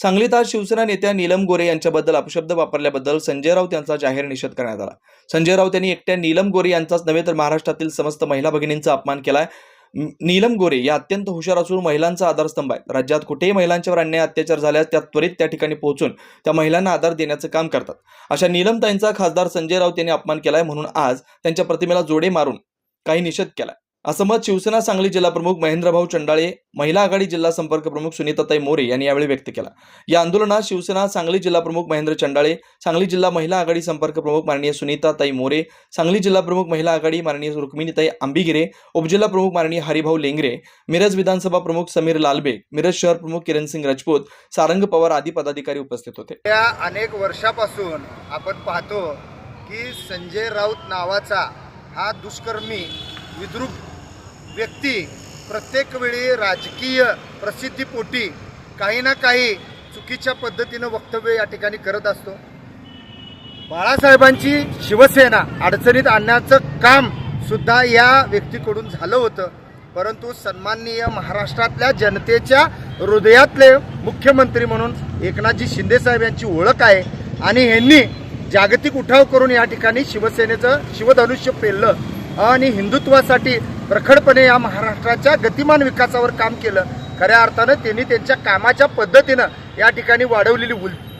सांगलीत आज शिवसेना नेत्या नीलम गोरे यांच्याबद्दल अपशब्द वापरल्याबद्दल संजय राऊत यांचा जाहीर निषेध करण्यात आला. संजय राऊत यांनी एकट्या नीलम गोरे यांचाच नव्हे तर महाराष्ट्रातील समस्त महिला भगिनींचा अपमान केलाय. नीलम गोरे या अत्यंत हुशार असून महिलांचा आधारस्तंभ आहे. राज्यात कुठेही महिलांच्यावर अन्याय अत्याचार झाल्यास त्या त्वरित त्या ठिकाणी पोहोचून त्या महिलांना आधार देण्याचं काम करतात. अशा नीलमताईंचा खासदार संजय राऊत यांनी अपमान केलाय म्हणून आज त्यांच्या प्रतिमेला जोडे मारून काही निषेध केलाय. असं मत शिवसेना सांगली जिल्हा प्रमुख महेंद्रभाऊ चंडाळे महिला आघाडी जिल्हा संपर्क प्रमुख सुनीताताई मोरे यांनी यावेळी व्यक्त केला. या आंदोलनात शिवसेना सांगली जिल्हा प्रमुख महेंद्र चंडाळे सांगली जिल्हा महिला आघाडी संपर्क प्रमुख माननीय सुनीताताई मोरे सांगली जिल्हा प्रमुख महिला आघाडी माननीय रुक्मिणीताई आंबिगिरे उपजिल्हा प्रमुख माननीय हरिभाऊ लेंगरे मिरज विधानसभा प्रमुख समीर लालबे मिरज शहर प्रमुख किरण सिंग राजपूत सारंग पवार आदी पदाधिकारी उपस्थित होते. त्या अनेक वर्षापासून आपण पाहतो की संजय राऊत नावाचा हा दुष्कर्मी विद्रुप व्यक्ती प्रत्येक वेळी राजकीय प्रसिद्धीपोटी काही ना काही चुकीच्या पद्धतीनं वक्तव्य या ठिकाणी करत असतो. बाळासाहेबांची शिवसेना अडचणीत आणण्याचं काम सुद्धा या व्यक्तीकडून झालं होतं. परंतु सन्माननीय महाराष्ट्रातल्या जनतेच्या हृदयातले मुख्यमंत्री म्हणून एकनाथजी शिंदेसाहेब यांची ओळख आहे आणि यांनी जागतिक उठाव करून या ठिकाणी शिवसेनेचं शिवधनुष्य पेललं. आणि हिंदुत्वासाठी प्रखडपणे या महाराष्ट्राच्या गतिमान विकासावर काम केलं. खऱ्या अर्थानं त्यांनी त्यांच्या कामाच्या पद्धतीनं या ठिकाणी वाढवलेली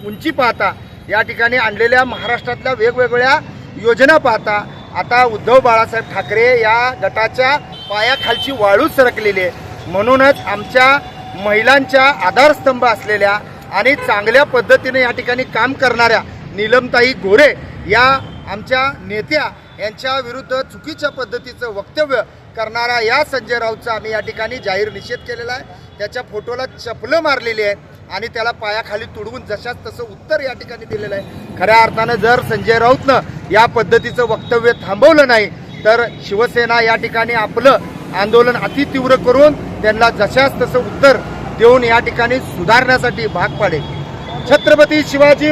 उंची पाहता या ठिकाणी आणलेल्या महाराष्ट्रातल्या वेगवेगळ्या योजना पाहता आता उद्धव बाळासाहेब ठाकरे या गटाच्या पायाखालची वाळू सरकलेली आहे. म्हणूनच आमच्या महिलांच्या आधारस्तंभ असलेल्या आणि चांगल्या पद्धतीने या ठिकाणी काम करणाऱ्या नीलमताई गोरे या आमच्या नेत्या यांच्या विरुद्ध चुकीच्या पद्धतीचं वक्तव्य करणारा या संजय राऊतचा आम्ही या ठिकाणी जाहीर निषेध केलेला आहे. त्याच्या फोटोला चपलं मारलेली आहे आणि त्याला पायाखाली तुडवून जशाच तसं उत्तर या ठिकाणी दिलेलं आहे. खऱ्या अर्थानं जर संजय राऊतनं या पद्धतीचं वक्तव्य थांबवलं नाही तर शिवसेना या ठिकाणी आपलं आंदोलन अतितीव्र करून त्यांना जशाच तसं उत्तर देऊन या ठिकाणी सुधारण्यासाठी भाग पाडेल. छत्रपती शिवाजी